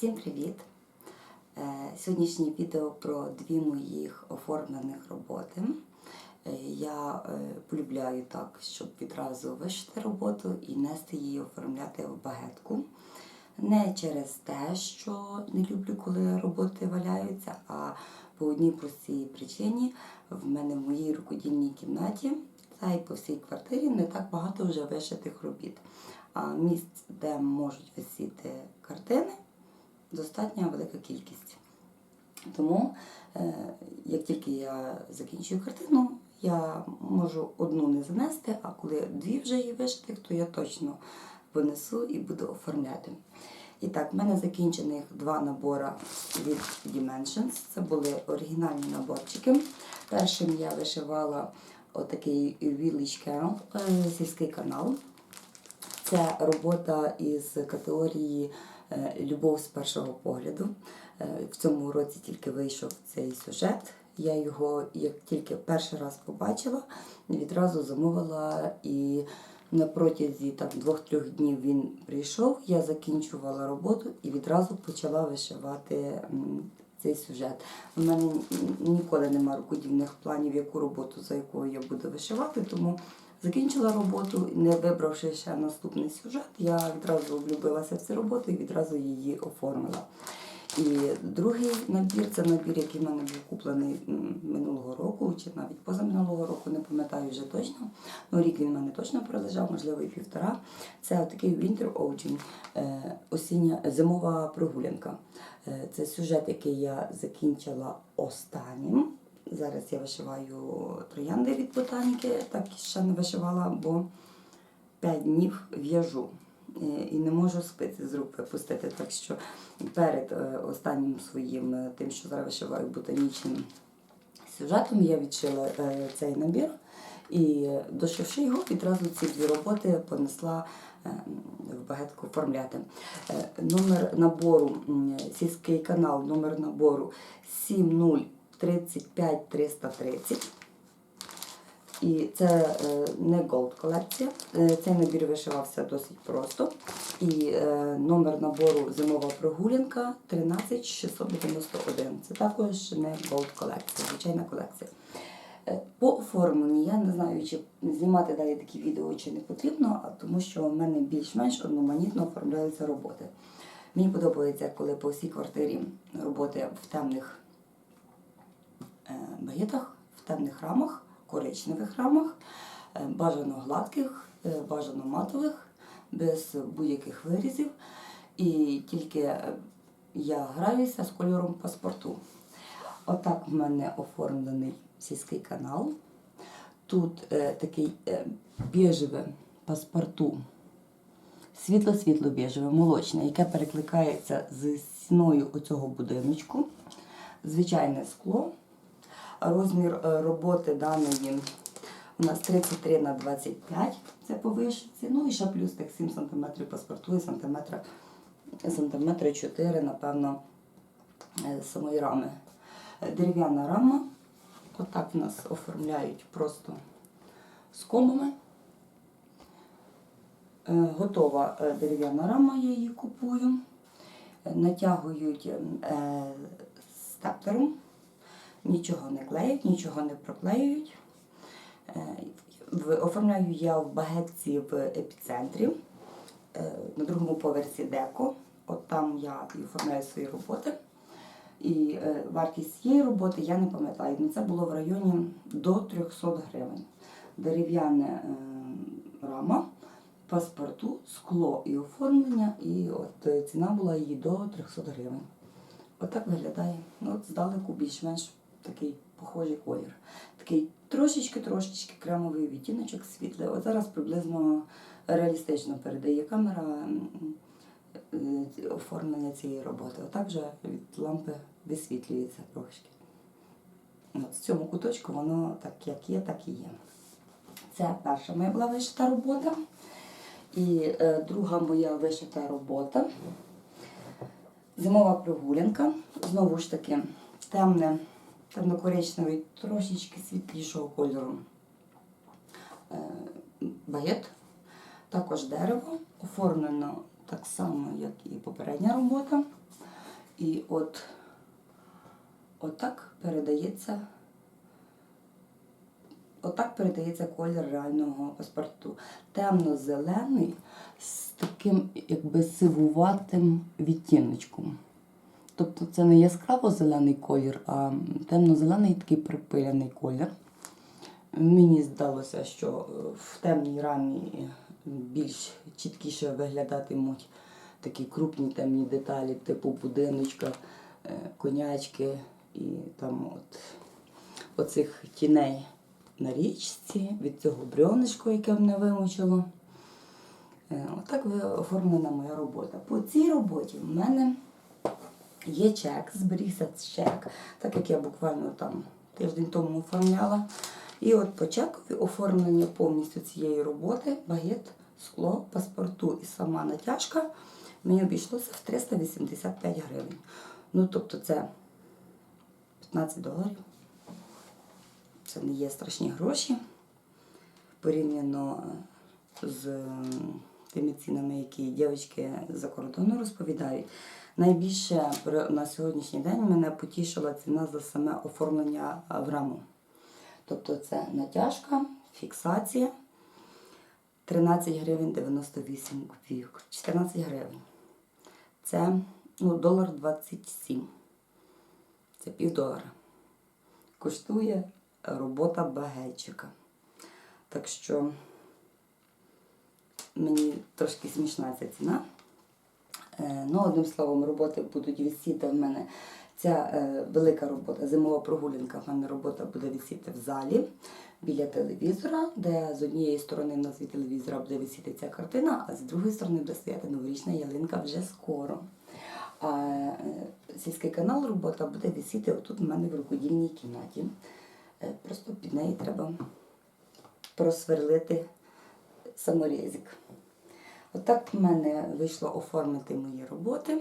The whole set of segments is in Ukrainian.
Всім привіт! Е, Сьогоднішнє відео про дві моїх оформлених роботи. Е, Я е, полюбляю так, щоб відразу вишити роботу і нести її оформляти в багетку. Не через те, що не люблю, коли роботи валяються, а по одній простій причині в мене в моїй рукодільній кімнаті та й по всій квартирі не так багато вже вишитих робіт. А місць, де можуть висіти достатньо велика кількість. Тому, е, як тільки я закінчую картину, я можу одну не занести, а коли дві вже є вишитих, то я точно винесу і буду оформляти. І так, в мене закінчених два набори від Dimensions. Це були оригінальні наборчики. Першим я вишивала отакий Village Carol, е, сільський канал. Це робота із категорії е, Любов з першого погляду. Е, В цьому році тільки вийшов цей сюжет. Я його, як тільки перший раз побачила, відразу замовила і на протязі двох-трьох днів він прийшов. Я закінчувала роботу і відразу почала вишивати цей сюжет. У мене ніколи немає рукодільних планів, яку роботу, за якою я буду вишивати, тому закінчила роботу, не вибравши ще наступний сюжет, я відразу влюбилася в цю роботу і відразу її оформила. І другий набір це набір, який в мене був куплений минулого року, чи навіть позаминулого року, не пам'ятаю вже точно. Ну, рік він в мене точно пролежав, можливо, і півтора. Це такий Winter Outing, е, осіння зимова прогулянка. Е, Це сюжет, який я закінчила останнім. Зараз я вишиваю троянди від ботаніки, так ще не вишивала, бо 5 днів в'яжу е, і не можу спиці з рук випустити. Так що перед е, останнім своїм е, тим, що зараз вишиваю ботанічним сюжетом, я відшила цей набір і дошивши його, відразу ці дві роботи понесла в багетку оформляти. Номер набору сільський канал, номер набору 7035 330. І це е, не Gold колекція. Е, Цей набір вишивався досить просто. І е, номер набору зимова прогулянка 13691. Це також не Gold колекція, звичайна колекція. По оформленню я не знаю, чи знімати далі такі відео чи не потрібно, тому що в мене більш-менш одноманітно оформляються роботи. Мені подобається, коли по всій квартирі роботи в темних е, в темних рамах, коричневих рамах, е, бажано гладких, е, бажано матових, без будь-яких вирізів. І тільки я граюся з кольором паспорту. Отак в мене оформлений сільський канал. Тут е, такий е, біжеве паспорту, світло-світло біжеве, молочне, яке перекликається з стіною оцього будиночку. Звичайне скло. Розмір е, роботи даної у нас 33 на 25, це по вишивці. Ну і ще плюс так 7 см паспорту і сантиметра, сантиметри 4, напевно, е, самої рами. Е, Дерев'яна рама. Отак в нас оформляють просто скобами. Е, Готова дерев'яна рама, я її купую. Натягують е, стептером, нічого не клеють, нічого не проклеюють. Е, Оформляю я в багетці в епіцентрі е, на другому поверсі деко. От там я і оформляю свої роботи. І е, вартість цієї роботи я не пам'ятаю. Ну, це було в районі до 300 гривень. Дерев'яна рама, паспорту, скло і оформлення. І от ціна була її до 300 гривень. Отак виглядає. Ну, от здалеку більш-менш такий похожий колір. Такий трошечки-трошечки кремовий відтіночок світлий. От зараз приблизно реалістично передає камера е, оформлення цієї роботи. Отак вже від лампи висвітлюється трошки. От в цьому куточку воно так як є, так і є. Це перша моя була вишита робота. І е, друга моя вишита робота. Зимова прогулянка. Знову ж таки, темне, темно-коричневий, трошечки світлішого кольору. Е, багет, також дерево, оформлено так само, як і попередня робота. І от отак передається. Отак передається колір реального паспорту. Темно-зелений з таким якби сивуватим відтіночком. Тобто це не яскраво зелений колір, а темно-зелений такий припиляний колір. Мені здалося, що е, в темній рамі більш чіткіше виглядатимуть такі крупні темні деталі, типу будиночка, е, конячки і там от оцих тіней на річці, від цього брьонишку, яке мене вимучило. Е, Отак оформлена моя робота. По цій роботі в мене є чек, зберігся чек, так як я буквально там тиждень тому оформляла. І от по чекові оформлення повністю цієї роботи, багет, скло, паспорту і сама натяжка мені обійшлося в 385 гривень. Ну, тобто це 15 доларів. Це не є страшні гроші порівняно з тими цінами, які дівчатки за кордону розповідають. Найбільше на сьогоднішній день мене потішила ціна за саме оформлення в раму. Тобто це натяжка, фіксація 13 гривень 98 копійок. 14 гривень. Це ну, долар 27. Це пів долара. Коштує робота багетчика. Так що мені трошки смішна ця ціна. Е, Ну, одним словом, роботи будуть висіти в мене. Ця е, велика робота, зимова прогулянка, в мене робота буде висіти в залі біля телевізора, де з однієї сторони в нас від телевізора буде висіти ця картина, а з другої сторони буде стояти новорічна ялинка вже скоро. А е, сільський канал робота буде висіти отут у мене в рукодільній кімнаті. Е, Просто під неї треба просверлити саморізик. Отак в мене вийшло оформити мої роботи.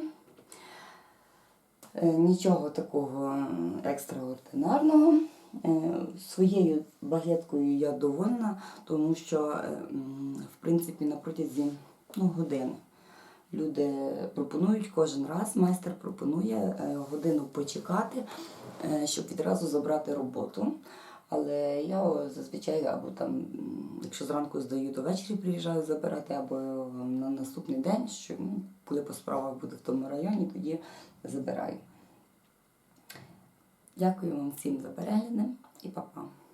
Е, Нічого такого екстраординарного. Е, Своєю багеткою я довольна, тому що, е, в принципі, на протязі ну, години люди пропонують кожен раз, майстер пропонує годину почекати, щоб відразу забрати роботу. Але я зазвичай або там, якщо зранку здаю, то ввечері приїжджаю забирати, або на наступний день, що ну, коли по справах буде в тому районі, тоді забираю. Дякую вам всім за перегляди і па-па.